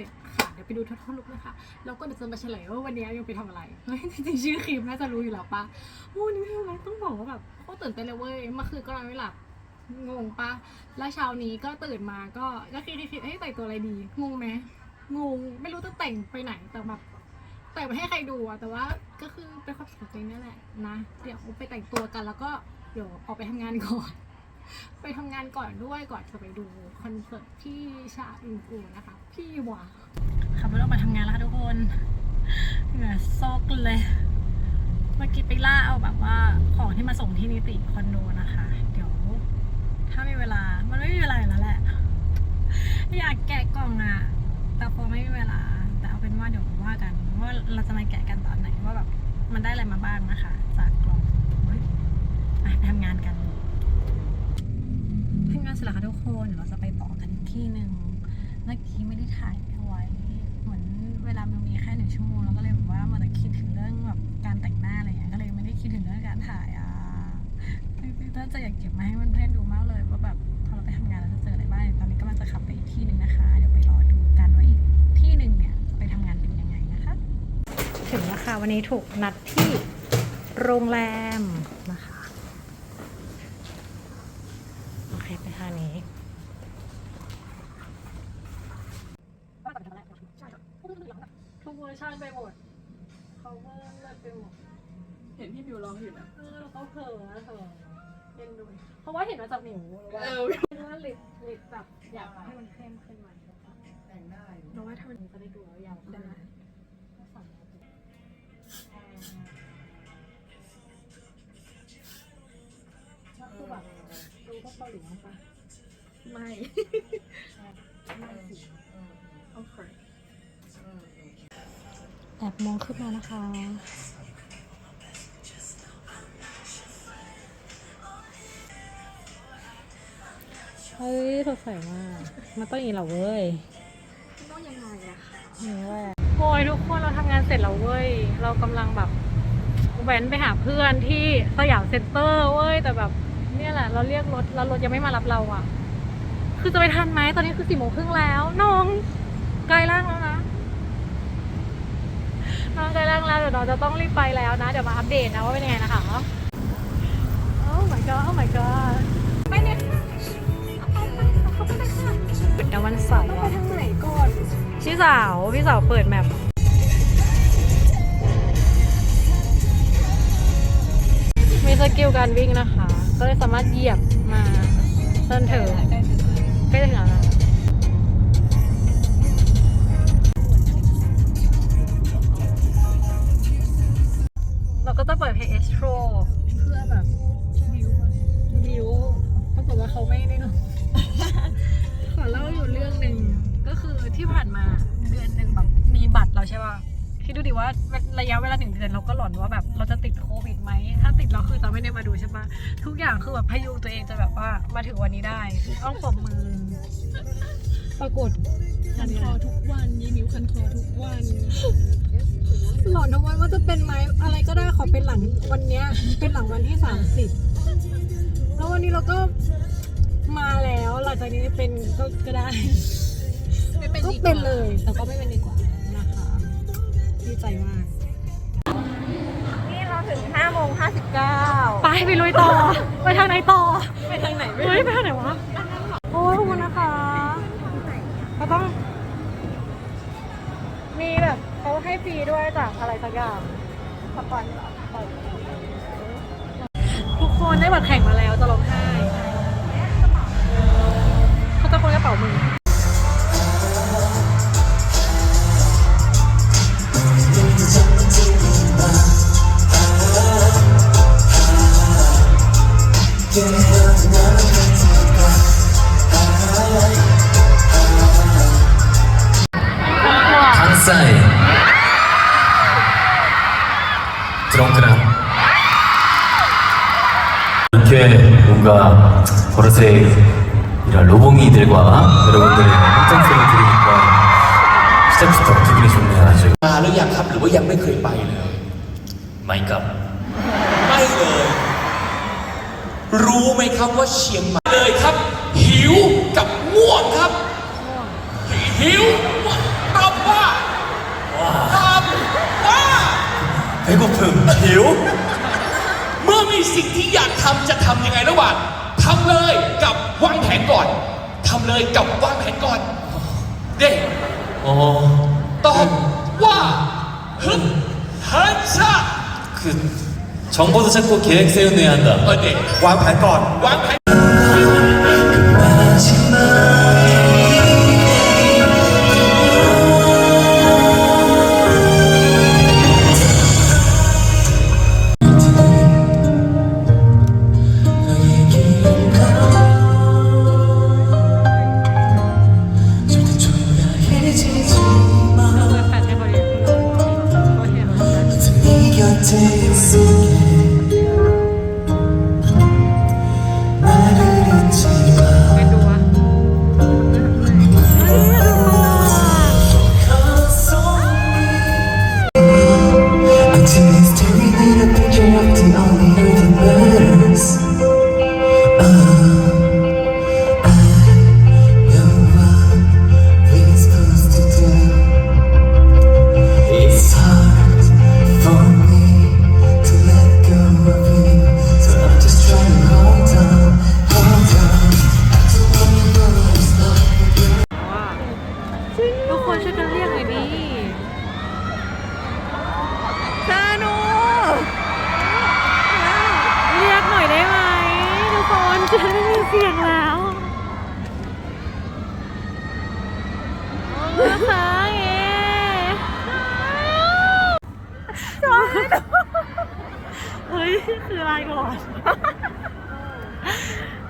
ร็จค่ะ เดี๋ยวไปดูท่อนลุกนะคะ แล้วก็เดี๋ยวจะมาเฉลยว่าวันนี้ยังไปทำอะไรเฮ้ยจริงๆชื่อคลิปน่าจะรู้อยู่แล้วปะวันนี้ไม่ทำอะไรต้องบอกว่าแบบโคตรตื่นเต้นเลยเว้ย เมื่อคืนก็นอนไม่หลับ งงปะ แล้วเช้านี้ก็ตื่นมาก็ ก็คิดคิดๆเอ้ยแต่งตัวอะไรดี งงไหมงง ไม่รู้จะแต่งไปไหน แต่แบบแต่งไปให้ใครดูอะแต่ว่าก็คือเป็นความสุขของตัวเองนั่นแหละนะ เดี๋ยวไปแต่งตัวกันแล้วก็เดี๋ยวออกไปทำงานก่อน ไปทำงานก่อนด้วยก่อนจะไปดูคอนเสิร์ตที่ชาอินฟูนะคะ พี่หวาขับรถออกมาทำงานแล้วค่ะทุกคนเหงื่อซกเลย เมื่อกี้ไปล่าเอาแบบว่าของที่มาส่งที่นิติคอนโดนะคะ เดี๋ยว ถ้ามีเวลา มันไม่มีเวลาอยู่แล้วแหละ อยากแกะกล่องอะแต่พอไม่มีเวลา แต่เอาเป็นว่าเดี๋ยวว่ากันว่าเราจะมาแกะกันตอนไหนว่าแบบมันได้อะไรมาบ้างนะคะ จากกล่องเฮ้ยอะไปทำงานกัน ทำงานเสร็จแล้วค่ะทุกคนเดี๋ยวเราจะไปต่อกันอีกที่หนึ่งเมื่อกี้ไม่ได้ถ่ายเอาไว้ เหมือนเวลามันมีแค่หนึ่งชั่วโมงเราก็เลยแบบว่ามันจะคิดถึงเรื่องแบบการแต่งหน้าอะไรอย่างเงี้ยก็เลยไม่ได้คิดถึงเรื่องการถ่ายอะน่าจะอยากเก็บมาให้เพื่อนๆดูมากเลยว่าแบบพอเราไปทำงานเราจะเจออะไรบ้างตอนนี้ก็มันจะขับไปอีกที่หนึ่งนะคะ เดี๋ยวไปรอดูกันว่าอีกที่หนึ่งเนี่ยไปทำงานเป็นยังไงนะคะ ถึงแล้วค่ะวันนี้ถูกนัดที่โรงแรมนะคะ โอเคไป ทางนี้ทุกเวอร์ชันไปหมด cover เลิศไปหมดเห็นพี่บิวร้องอยู่นะเออเราก็เผลอนะเธอเอ็นดูเพราะว่าเห็นมาจากหมิวว่าเออว่าลิปลิปแบบอยากให้มันเข้มขึ้นมาแต่งได้เราว่าถ้ามันจะได้ดูแล้วยาวขึ้น ไม่ไม่สิโอเคแอบมองขึ้นมานะคะ เฮ้ยสดใสมาก มันต้องอย่างนี้เหรอเว้ยต้องยังไงอะคะนี่แหละโอ้ยทุกคนเราทำงานเสร็จแล้วเว้ย เรากำลังแบบแว้นไปหาเพื่อนที่สยามเซ็นเตอร์เว้ย แต่แบบเนี่ยแหละ เราเรียกรถแล้วรถยังไม่มารับเราอะ คือจะไปทันไหมตอนนี้คือสี่โมงครึ่งแล้ว น้องใกล้ล่างแล้วนะน้องใกล้ล่างแล้วเดี๋ยวน้องจะต้องรีบไปแล้วนะ เดี๋ยวมาอัปเดตนะว่าเป็นยังไงนะคะโอ้ my god โอ้ my god ไปเนี่ยเขาไปเลยค่ะเดี๋ยววันเสาร์ไปอะทางไหนก่อนพี่สาวพี่สาวเปิดแมปมีสกิลการวิ่งนะคะ ก็เลยสามารถเหยียบมาเส้นเถิง ใกล้ถึงแล้วนะเราก็จะเปิดเพลง Extro เพื่อแบบ คิดดูดิว่าระยะเวลาหนึ่งเดือนเราก็หลอนว่าแบบเราจะติดโควิดไหม ถ้าติดเราคือจะไม่ได้มาดูใช่ปะทุกอย่างคือแบบพยุงตัวเองจะแบบว่ามาถึงวันนี้ได้ ต้องปรบมือ ปรากฏคันคอทุกวันยีนิ้วคันคอทุกวันหลอนทั้งวันว่าจะเป็นไหมอะไรก็ได้ขอเป็นหลังวันเนี้ย เป็นหลังวันที่สามสิบแล้ววันนี้เราก็มาแล้วหลังจากนี้เป็นก็ก็ได้ไม่เป็นก็ดีกเป็นว่าเลยแต่ก็ไม่เป็นดีกว่านะคะดี ใจมาก นี่เราถึง5โมง59ไปไปลุยต่อ ไปทางไหนต่อไปทางไหนไม่เฮ้ยไปทางไหนวะ โอ้ยขอบคุณนะคะเราต้อง มีแบบเขาให้ฟรีด้วยจากอะไรสักอย่างสปอนทุกคนได้บัตรแข่งมาแล้วจะร้อง 때 뭔가 버릇의 이런 로봉이들과 여러분들의 함성소를 들으니까 시작부터 기분이 좋네요 아주 มาหรือยังครับหรือว่ายังไม่เคยไปเลย 마이 값 ไม่เลย รู้ไหมครับว่าเชียงใหม่เลยครับ หิวกับง่วงครับ หิวง่วงคำว่าคำว่า 배고픔, 기우, มื่อมีสิ่งที่อยากทำจะทำยังไงระหว่างทำเลยกับวางแผนก่อนทำเลยกับวางแผนก่อน เด็ก 어, ตอบว่าฮึบฮันชา 그 정보도 찾고 계획 세워내야 한다. เออเด็ก วางแผนก่อน วางแผน ทุกคนช่วยกันเรียกหน่อยดิซานูเรียกหน่อยได้ไหมทุกคนจะได้มีเสียงแล้วนะคะเอ๊เฮ้ย คืออะไรก่อน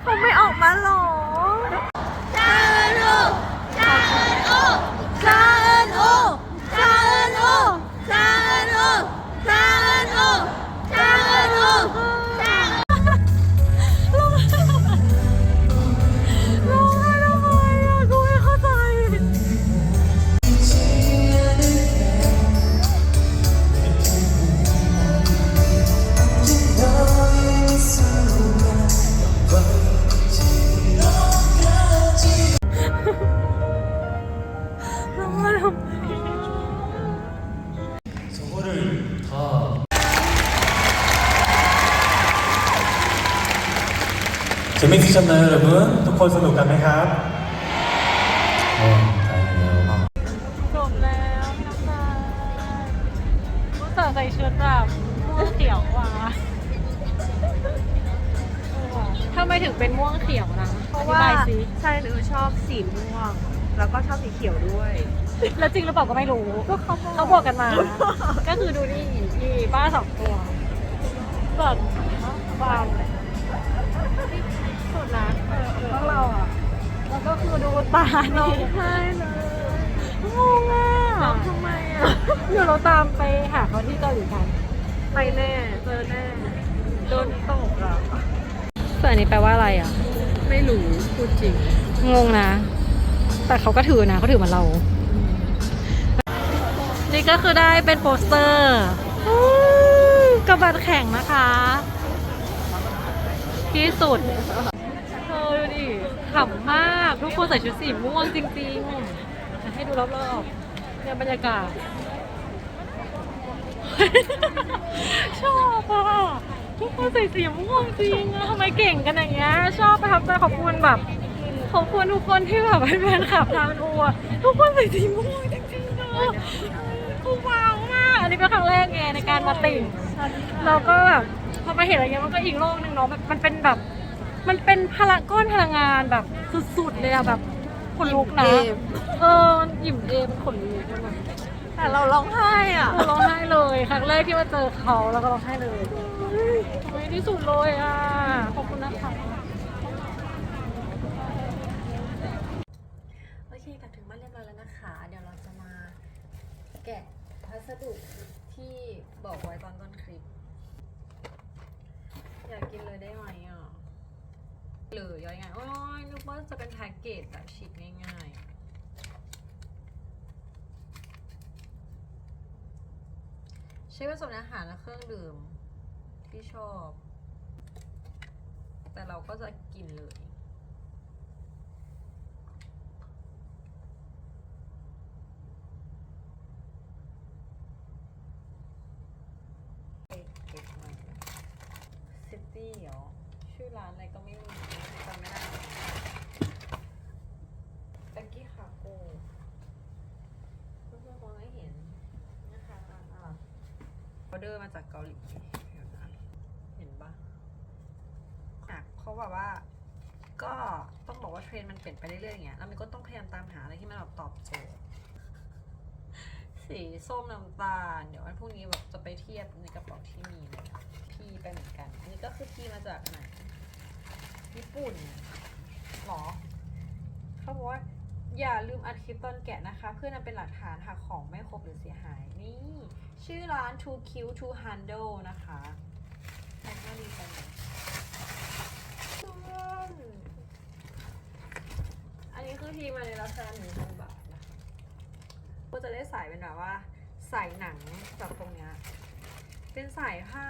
เขาไม่ออกมาหรอซ 재밌으셨나요, 여러분? ทุกคนสนุกกันไหมครับ 어, 다행이네요. จบแล้วพี่น้ำตาลอุตส่าห์ใส่ชุดแบบม่วงเขียวว่ะทำไมถึงเป็นม่วงเขียวนะ เพราะ อ ว่า ธิบายสิ ใช่หนูชอบสีม่วง แล้วก็ชอบสีเขียวด้วย แล้วจริงหรือเปล่าก็ไม่รู้ ก็เขาบอก เขาบอกกันมา ก็คือดูนี่มีป้าสองตัวเปิดวาง สุดนะพวกเราอะแล้วก็คือดูตาร้องไห้เลยงงอะร้องทำไมอะเดี๋ยวเราตามไปหาเขาที่เกาหลีกันไปแน่เจอแน่โดนตกอะส่วนอันนี้แปลว่าอะไรอะ ไม่รู้พูดจริงงงนะ แต่เขาก็ถือนะเขาถือเหมือนเรา นี่ก็คือได้เป็นโปสเตอร์กับบัตรแข่งนะคะ ที่สุด ขำมากทุกคนใส่ชุดสีม่วงจริงๆ ให้ดูรอบๆเนี่ยบรรยากาศ ชอบอะทุกคนใส่สีม่วงจริงอะทำไมเก่งกันอย่างเงี้ยชอบประทับใจขอบคุณแบบขอบคุณทุกคนที่แบบเป็นแฟนคลับทางอัวทุกคนใส่สีม่วงจริงๆเนอะกูว้าวมากอันนี้เป็นครั้งแรกไงในการมาติ่งเราก็แบบพอมาเห็นอะไรเงี้ยมันก็อีกโลกหนึ่งเนาะแบบมันเป็นแบบ มันเป็นพลังก้อนพลังงานแบบสุดๆเลยอะแบบขนลุกนะอิ่มเอมเอออิ่มเอมขนลุกมันแบบแต่เราร้องไห้อะ ร้องไห้เลยครั้งแรกที่มาเจอเขาแล้วก็ร้องไห้เลยเฮ้ยที่สุดเลยอะ ขอบคุณนะคะโอเคกลับถึงบ้านเรียบร้อยแล้วนะคะ เดี๋ยวเราจะมาแกะพัสดุที่บอกไว้ตอนต้นคลิป อยากกินเลยได้ไหมอะ หรือยังไงโอ้ยนึกว่าจะเป็นแพ็กเกจแบบชิคง่ายๆ ใช้ผสมอาหารและเครื่องดื่มที่ชอบ แต่เราก็จะกินเลยตี้เหรอ ชื่อร้านอะไรก็ไม่รู้จำไม่ได้แบ็กกี้คาโก้เพื่อนๆคงได้เห็นนะคะอะอะออ เดอร์มาจากเกาหลีเดี๋ยวนะเห็นปะอะเขาบอกว่า ก็ต้องบอกว่าเทรนด์มันเปลี่ยนไปเรื่อยๆอย่างเงี้ยแล้วมันก็ต้องพยายามตามหาอะไรที่มันแบบตอบโจทย์สีส้มน้ำตาล เดี๋ยววันพรุ่งนี้แบบจะไปเทียบในกระเป๋าที่มีเลยพี่ไปเหมือนกัน อันนี้ก็คือพี่มาจากไหนญี่ปุ่นหรอเขาบอกว่าอย่าลืมอัดคลิปตอนแกะนะคะ เพื่อนำเป็นหลักฐานหากของไม่ครบหรือเสียหาย นี่ ชื่อร้าน Too Cute to Handle นะคะแพ็คมาดีจังเลยเพื่อนอันนี้คือทีมาในราคาหนึ่งพันบาทนะคะก็จะได้ใส่เป็นแบบว่าใส่หนังแบบตรงเนี้ย เป็นสายผ้า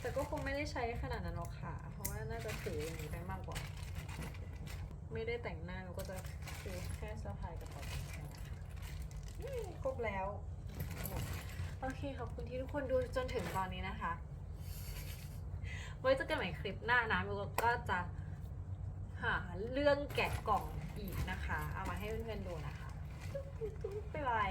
แต่ก็คงไม่ได้ใช้ขนาดนั้นหรอกค่ะ เพราะว่าน่าจะถืออย่างนี้ไปมากกว่า ไม่ได้แต่งหน้ามันก็จะคือแค่สะพายกระเป๋าแค่นั้นค่ะนี่ครบแล้ว โอเคขอบคุณที่ทุกคนดูจนถึงตอนนี้นะคะ ไว้เจอกันใหม่คลิปหน้านะมิวก็จะหาเรื่องแกะกล่องอีกนะคะ เอามาให้เพื่อนๆดูนะคะ บ๊ายบาย